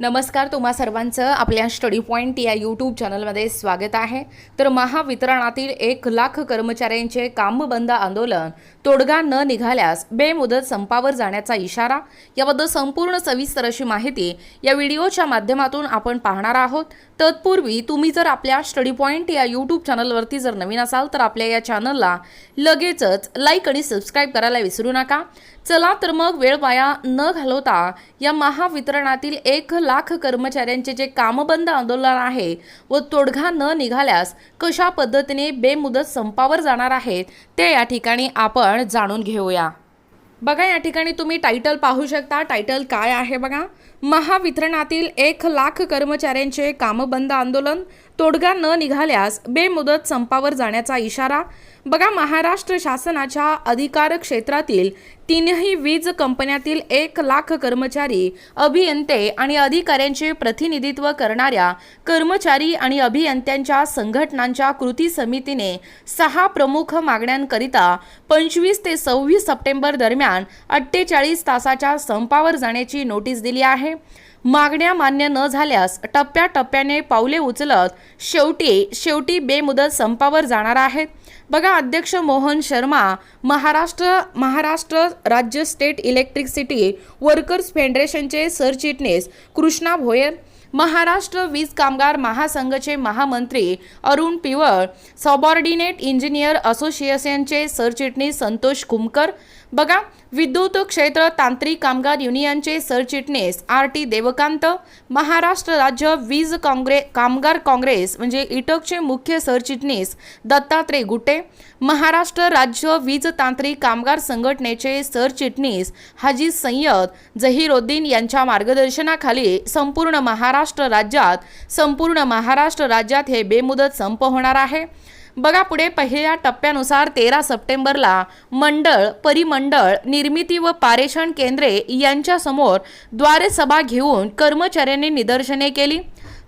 नमस्कार तुम्हा सर्वांचं आपल्या स्टडी पॉईंट या यूट्यूब चॅनलमध्ये स्वागत आहे. तर महावितरणातील एक लाख कर्मचाऱ्यांचे कामबंद आंदोलन तोडगा न निघाल्यास बेमुदत संपावर जाण्याचा इशारा याबद्दल संपूर्ण सविस्तर अशी माहिती या व्हिडिओच्या माध्यमातून आपण पाहणार आहोत. तत्पूर्वी तुम्ही जर आपल्या स्टडी पॉईंट या यूट्यूब चॅनलवरती जर नवीन असाल तर आपल्या या चॅनलला लगेचच लाईक आणि सबस्क्राईब करायला विसरू नका. चला तर मग वेळ वाया न घालवता या महावितरणातील एक लाख कर्मचाऱ्यांचे जे कामबंद आंदोलन आहे व तोडगा न निघाल्यास कशा पद्धतीने बेमुदत संपावर जाणार आहेत ते या ठिकाणी आपण जाणून घेऊया. बघा या ठिकाणी तुम्ही टायटल पाहू शकता. टायटल काय आहे बघा? महावितरणातील एक लाख कर्मचाऱ्यांचे कामबंद आंदोलन तोडगा न निघाल्यास बेमुदत संपावर जाण्याचा इशारा. बघा महाराष्ट्र शासनाच्या अधिकार क्षेत्रातील तीनही वीज कंपन्यातील एक लाख कर्मचारी अभियंते आणि अधिकाऱ्यांचे प्रतिनिधित्व करणाऱ्या कर्मचारी आणि अभियंत्यांच्या संघटनांच्या कृती समितीने सहा प्रमुख मागण्यांकरिता पंचवीस ते सव्वीस सप्टेंबर दरम्यान अठ्ठेचाळीस तासाच्या संपावर जाण्याची नोटीस दिली आहे. मागण्या मान्य न झाल्यास टप्प्याटप्प्याने पावले उचलत शेवटी शेवटी बेमुदत संपावर जाणार आहेत. बघा अध्यक्ष मोहन शर्मा महाराष्ट्र महाराष्ट्र राज्य स्टेट इलेक्ट्रिसिटी वर्कर्स फेडरेशनचे सरचिटणीस कृष्णा भोयर महाराष्ट्र वीज कामगार महासंघचे महामंत्री अरुण पिवळ सबॉर्डिनेट इंजिनियर असोसिएशनचे सरचिटणीस संतोष कुमकर बघा विद्युत क्षेत्र तांत्रिक कामगार युनियनचे सरचिटणीस आर टी देवकांत महाराष्ट्र राज्य वीज काँग्रे कामगार काँग्रेस म्हणजे इटकचे मुख्य सरचिटणीस दत्तात्रय गुटे महाराष्ट्र राज्य वीज तांत्रिक कामगार संघटनेचे सरचिटणीस हाजी सय्यद जहीरोद्दीन यांच्या मार्गदर्शनाखाली संपूर्ण महाराष्ट्र राज्यात संपूर्ण महाराष्ट्र राज्यात हे बेमुदत संप होणार आहे. बघा पुढे पहिल्या टप्प्यानुसार तेरा सप्टेंबरला मंडळ परिमंडळ निर्मिती व पारेषण केंद्रे यांच्यासमोरद्वारे सभा घेऊन कर्मचाऱ्यांनी निदर्शने केली.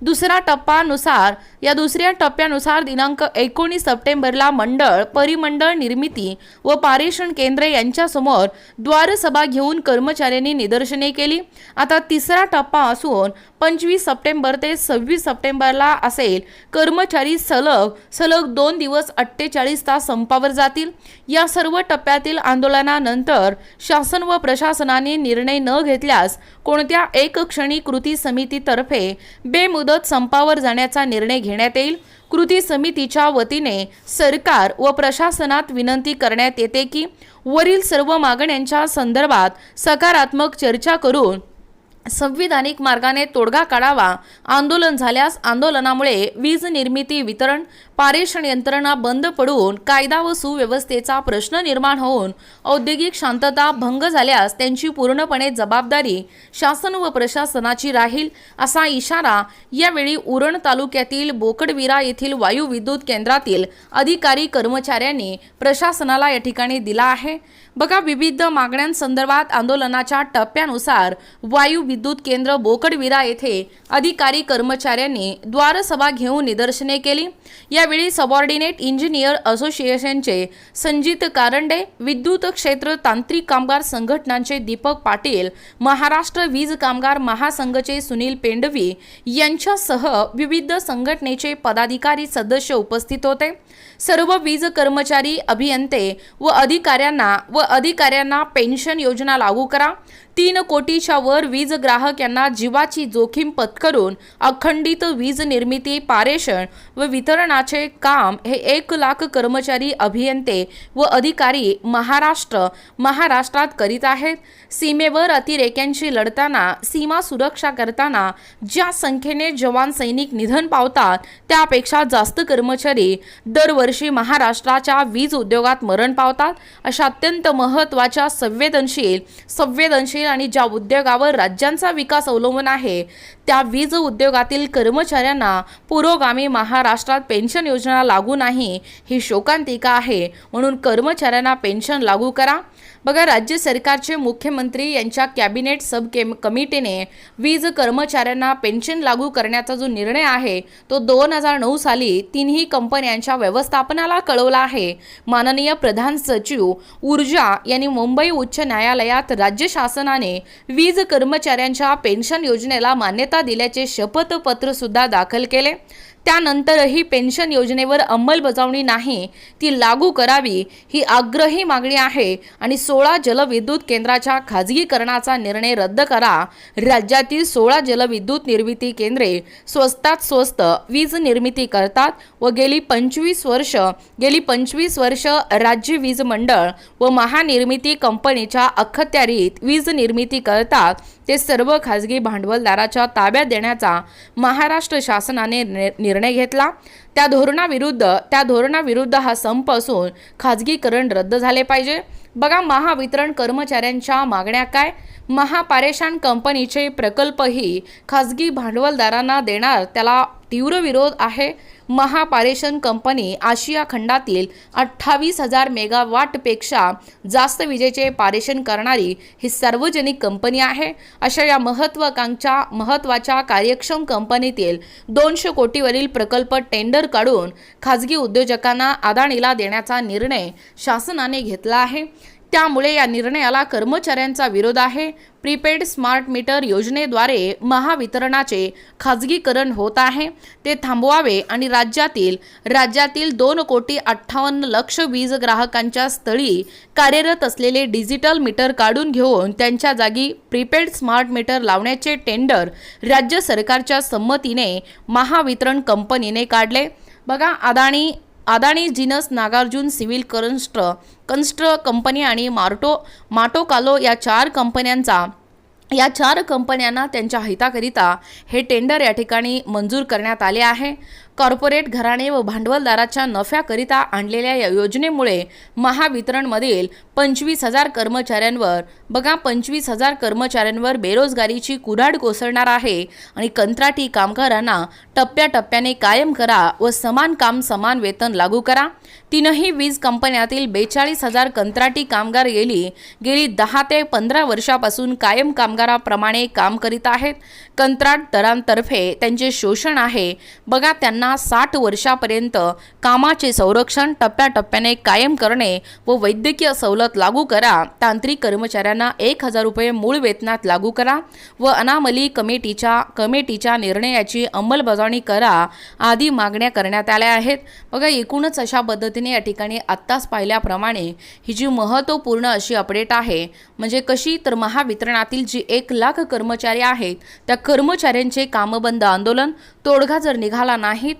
दुसरा टप्पानुसार या दुसऱ्या टप्प्यानुसार दिनांक एकोणीस सप्टेंबरला मंडळ परिमंडळ निर्मिती व पारेषण केंद्रे यांच्यासमोर द्वारसभा घेऊन कर्मचाऱ्यांनी निदर्शने केली. आता तिसरा टप्पा असून पंचवीस सप्टेंबर ते सव्वीस सप्टेंबरला असेल. कर्मचारी सलग सलग दोन दिवस अठ्ठेचाळीस तास संपावर जातील. या सर्व टप्प्यातील आंदोलनानंतर शासन व प्रशासनाने निर्णय न घेतल्यास कोणत्या एक क्षणी कृती समितीतर्फे बेमुदत संपावर जाण्याचा निर्णय घेण्यात येईल. कृती समितीच्या वतीने सरकार व प्रशासनात विनंती करण्यात येते की वरील सर्व मागण्यांच्या संदर्भात सकारात्मक चर्चा करून संविधानिक मार्गाने तोडगा काढावा. आंदोलन झाल्यास आंदोलनामुळे वीज निर्मिती वितरण पारेषण यंत्रणा बंद पडून कायदा व सुव्यवस्थेचा प्रश्न निर्माण होऊन औद्योगिक शांतता भंग झाल्यास त्यांची पूर्णपणे जबाबदारी शासन व प्रशासनाची राहील असा इशारा यावेळी उरण तालुक्यातील बोकडविरा येथील वायू विद्युत केंद्रातील अधिकारी कर्मचाऱ्यांनी प्रशासनाला या ठिकाणी दिला आहे. बघा विविध मागण्यांसंदर्भात आंदोलनाच्या टप्प्यानुसार वायू विद्युत केंद्र बोकडविरा येथे अधिकारी कर्मचाऱ्यांनी द्वारसभा घेऊन निदर्शने केली. या यावेळी सबॉर्डिनेट इंजिनियर असोसिएशनचे संजित कारंडे विद्युत क्षेत्र तांत्रिक कामगार संघटनांचे दीपक पाटील महाराष्ट्र वीज कामगार महासंघचे सुनील पेंडवी यांच्यासह विविध संघटनेचे पदाधिकारी सदस्य उपस्थित होते. सर्व वीज कर्मचारी अभियंते व अधिकाऱ्यांना व अधिकाऱ्यांना पेन्शन योजना लागू करा. तीन कोटीच्या वर वीज ग्राहक यांना जीवाची जोखीम पत्करून अखंडित वीज निर्मिती पारेषण व वितरणाचे काम हे एक लाख कर्मचारी अभियंते व अधिकारी महाराष्ट्र महाराष्ट्रात करीत आहेत. सीमेवर अतिरेक्यांशी लढताना सीमा सुरक्षा करताना ज्या संख्येने जवान सैनिक निधन पावतात त्यापेक्षा जास्त कर्मचारी दरवर्षी महाराष्ट्राच्या वीज उद्योगात मरण पावतात अशा अत्यंत महत्त्वाच्या संवेदनशील संवेदनशील आणि ज्या उद्योगावर राज्यांचा विकास अवलंबून आहे त्या वीज उद्योगातील कर्मचाऱ्यांना पुरोगामी महाराष्ट्रात पेन्शन योजना लागू नाही ही शोकांतिका आहे. म्हणून कर्मचाऱ्यांना पेन्शन लागू करा. बघा राज्य सरकारचे मुख्यमंत्री यांच्या कॅबिनेट सब केम कमिटीने वीज कर्मचाऱ्यांना पेन्शन लागू करण्याचा जो निर्णय आहे तो दोन हजार नऊ साली तिन्ही कंपन्यांच्या व्यवस्थापनाला कळवला आहे. माननीय प्रधान सचिव ऊर्जा यांनी मुंबई उच्च न्यायालयात राज्य शासनाने वीज कर्मचाऱ्यांच्या पेन्शन योजनेला मान्यता दिल्याचे शपथपत्र सुद्धा दाखल केले. त्यानंतरही पेन्शन योजनेवर अंमलबजावणी नाही ती लागू करावी ही आग्रही मागणी आहे आणि सोळा जलविद्युत केंद्राच्या खाजगीकरणाचा निर्णय रद्द करा. राज्यातील सोळा जलविद्युत निर्मिती केंद्रे स्वस्तात स्वस्त वीज निर्मिती करतात व गेली पंचवीस वर्ष गेली पंचवीस वर्ष राज्य वीज मंडळ व महानिर्मिती कंपनीच्या अखत्यारीत वीज निर्मिती करतात. ते सर्व खाजगी भांडवलदाराच्या ताब्यात देण्याचा महाराष्ट्र शासनाने निर्णय निर्णय घेतला. त्या धोरणाविरुद्ध त्या धोरणाविरुद्ध हा संप असून खाजगीकरण रद्द झाले पाहिजे. बघा महावितरण कर्मचाऱ्यांच्या मागण्या काय? महापारेषण कंपनीचे प्रकल्पही खाजगी भांडवलदारांना देणार त्याला तीव्र विरोध आहे. महापारेषण कंपनी आशिया खंडातील अठ्ठावीस हजार मेगावाटपेक्षा जास्त विजेचे पारेषण करणारी ही सार्वजनिक कंपनी आहे. अशा या महत्वाकांक्षा महत्त्वाच्या कार्यक्षम कंपनीतील दोनशे कोटीवरील प्रकल्प टेंडर काढून खाजगी उद्योजकांना अदाणीला देण्याचा निर्णय शासनाने घेतला आहे. त्यामुळे या निर्णयाला कर्मचाऱ्यांचा विरोध आहे. प्रीपेड स्मार्ट मीटर योजनेद्वारे महावितरणाचे खाजगीकरण होत आहे. ते थांबवावे आणि राज्यातील राज्यातील दोन कोटी अठ्ठावन्न लक्ष वीज ग्राहकांच्या स्थळी कार्यरत असलेले डिजिटल मीटर काढून घेऊन त्यांच्या जागी प्रीपेड स्मार्ट मीटर लावण्याचे टेंडर राज्य सरकारच्या संमतीने महावितरण कंपनीने काढले. बघा Adani Adani Genus Nagarjuna civil construction construction company आणि मार्टो माटोकालो या चार कंपन्यांचा या चार कंपन्यांना त्यांच्या हिताकरिता हे टेंडर या ठिकाणी मंजूर करण्यात आले आहे. कॉर्पोरेट घराणे व भांडवलदाराच्या नफ्याकरिता आणलेल्या या योजनेमुळे महावितरणमधील पंचवीस हजार कर्मचाऱ्यांवर बघा पंचवीस हजार कर्मचाऱ्यांवर बेरोजगारीची कुऱ्हाड कोसळणार आहे आणि कंत्राटी कामगारांना टप्प्याटप्प्याने कायम करा व समान काम समान वेतन लागू करा. तीनही वीज कंपन्यातील बेचाळीस हजार कंत्राटी कामगार गेली गेली दहा ते पंधरा वर्षापासून कायम कामगाराप्रमाणे काम करीत आहेत. कंत्राटदारांतर्फे त्यांचे शोषण आहे. बघा त्यांना साठ वर्षापर्यंत कामाचे संरक्षण टप्प्याटप्प्याने कायम करणे व वैद्यकीय सवलत लागू करा. तांत्रिक कर्मचाऱ्यांना एक हजार रुपये मूळ वेतनात लागू करा व अनामली कमिटीच्या कमिटीच्या निर्णयाची अंमलबजावणी करा आदी मागण्या करण्यात आल्या आहेत. बघा एकूणच अशा पद्धतीने या ठिकाणी आत्ताच पाहिल्याप्रमाणे ही जी महत्त्वपूर्ण अशी अपडेट आहे म्हणजे कशी तर महावितरणातील जी एक लाख कर्मचारी आहेत त्या कर्मचाऱ्यांचे कामबंद आंदोलन तोडगा जर निघाला नाहीत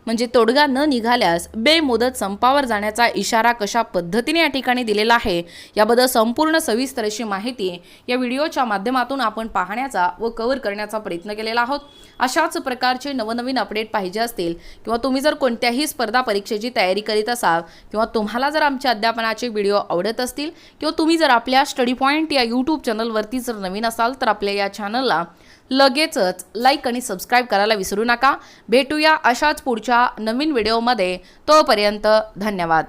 म्हणजे तोडगा न निघाल्यास बेमुदत संपावर जाण्याचा इशारा कशा पद्धतीने या ठिकाणी दिलेला आहे याबद्दल संपूर्ण सविस्तर अशी माहिती या व्हिडिओच्या माध्यमातून आपण पाहण्याचा व कव्हर करण्याचा प्रयत्न केलेला आहोत. अशाच प्रकारचे नवनवीन अपडेट पाहिजे असतील किंवा तुम्ही जर कोणत्याही स्पर्धा परीक्षेची तयारी करीत असाल किंवा तुम्हाला जर आमच्या अध्यापनाचे व्हिडिओ आवडत असतील किंवा तुम्ही जर आपल्या स्टडी पॉईंट या यूट्यूब चॅनलवरती जर नवीन असाल तर आपल्या या चॅनलला लगेचच लाईक आणि सबस्क्राईब करायला विसरू नका. भेटूया अशाच पुढच्या पुढच्या नवीन व्हिडिओमध्ये तोपर्यंत धन्यवाद.